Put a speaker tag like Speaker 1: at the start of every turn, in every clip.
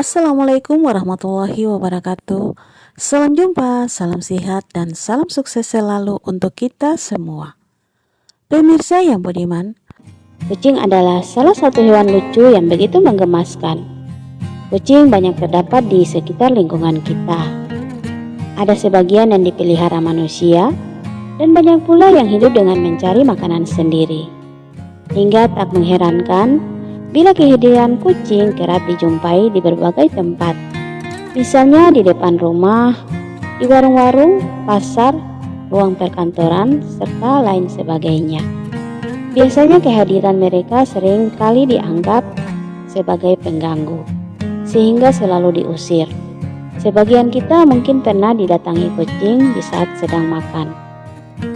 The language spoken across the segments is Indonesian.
Speaker 1: Assalamualaikum warahmatullahi wabarakatuh. Salam jumpa, salam sehat, dan salam sukses selalu untuk kita semua. Pemirsa yang budiman,
Speaker 2: Kucing adalah salah satu hewan lucu yang begitu menggemaskan. Kucing banyak terdapat di sekitar lingkungan kita. Ada sebagian yang dipelihara manusia, dan banyak pula yang hidup dengan mencari makanan sendiri. Hingga tak mengherankan bila kehadiran kucing kerap dijumpai di berbagai tempat. Misalnya di depan rumah, di warung-warung, pasar, ruang perkantoran, serta lain sebagainya. Biasanya kehadiran mereka sering kali dianggap sebagai pengganggu, sehingga selalu diusir. Sebagian kita mungkin pernah didatangi kucing di saat sedang makan.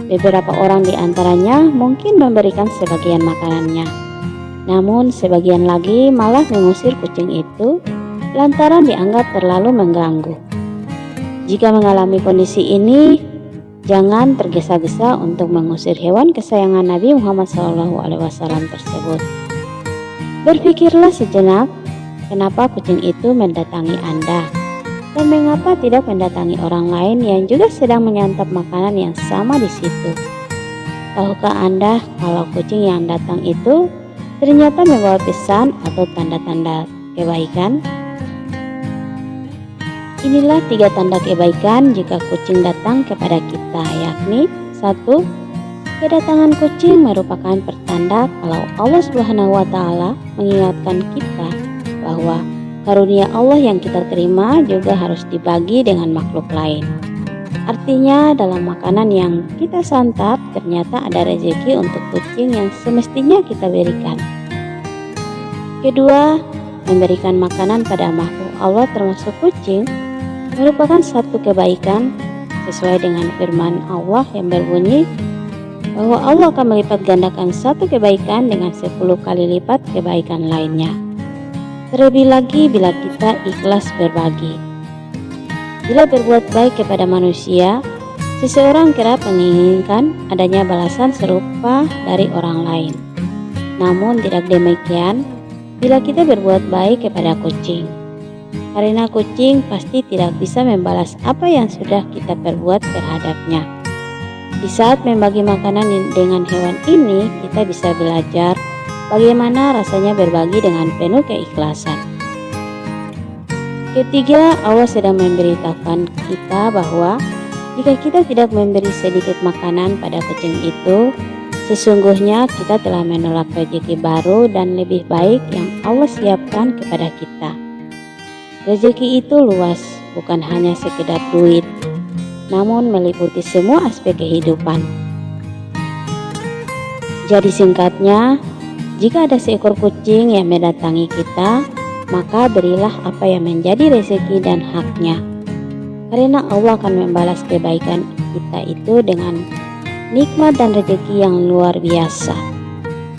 Speaker 2: Beberapa orang di antaranya mungkin memberikan sebagian makanannya namun sebagian lagi malah mengusir kucing itu lantaran dianggap terlalu mengganggu. Jika mengalami kondisi ini, jangan tergesa-gesa untuk mengusir hewan kesayangan Nabi Muhammad SAW tersebut. Berpikirlah sejenak, kenapa kucing itu mendatangi Anda, dan mengapa tidak mendatangi orang lain yang juga sedang menyantap makanan yang sama di situ. Tahukah Anda kalau kucing yang datang itu ternyata membawa pesan atau tanda-tanda kebaikan. Inilah tiga tanda kebaikan jika kucing datang kepada kita, yakni satu, kedatangan kucing merupakan pertanda kalau Allah Subhanahu wa taala mengingatkan kita bahwa karunia Allah yang kita terima juga harus dibagi dengan makhluk lain. Artinya dalam makanan yang kita santap ternyata ada rezeki untuk kucing yang semestinya kita berikan. Kedua, memberikan makanan pada makhluk Allah termasuk kucing merupakan satu kebaikan sesuai dengan firman Allah yang berbunyi bahwa Allah akan melipat gandakan satu kebaikan dengan sepuluh kali lipat kebaikan lainnya. Terlebih lagi bila kita ikhlas berbagi. Bila berbuat baik kepada manusia, seseorang kerap menginginkan adanya balasan serupa dari orang lain. Namun tidak demikian bila kita berbuat baik kepada kucing. Karena kucing pasti tidak bisa membalas apa yang sudah kita perbuat terhadapnya. Di saat membagi makanan dengan hewan ini, kita bisa belajar bagaimana rasanya berbagi dengan penuh keikhlasan. Ketiga, Allah sedang memberitahukan kita bahwa jika kita tidak memberi sedikit makanan pada kucing itu, sesungguhnya kita telah menolak rezeki baru dan lebih baik yang Allah siapkan kepada kita. Rezeki itu luas, bukan hanya sekedar duit, namun meliputi semua aspek kehidupan. Jadi singkatnya, jika ada seekor kucing yang mendatangi kita, maka berilah apa yang menjadi rezeki dan haknya. Karena Allah akan membalas kebaikan kita itu dengan nikmat dan rezeki yang luar biasa.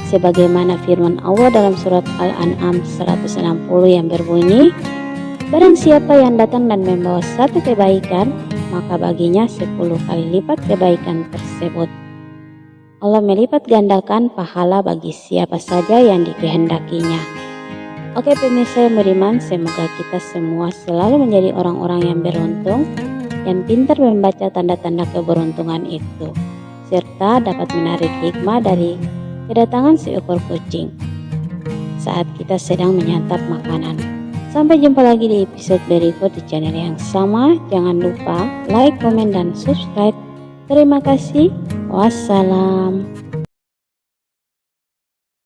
Speaker 2: Sebagaimana firman Allah dalam surat Al-An'am 160 yang berbunyi, Barang siapa yang datang dan membawa satu kebaikan, maka baginya sepuluh kali lipat kebaikan tersebut. Allah melipat gandakan pahala bagi siapa saja yang dikehendakinya. Oke pemirsa yang beriman, semoga kita semua selalu menjadi orang-orang yang beruntung, yang pintar membaca tanda-tanda keberuntungan itu, serta dapat menarik hikmah dari kedatangan seekor kucing saat kita sedang menyantap makanan. Sampai jumpa lagi di episode berikut di channel yang sama. Jangan lupa like, komen, dan subscribe. Terima kasih. Wassalam.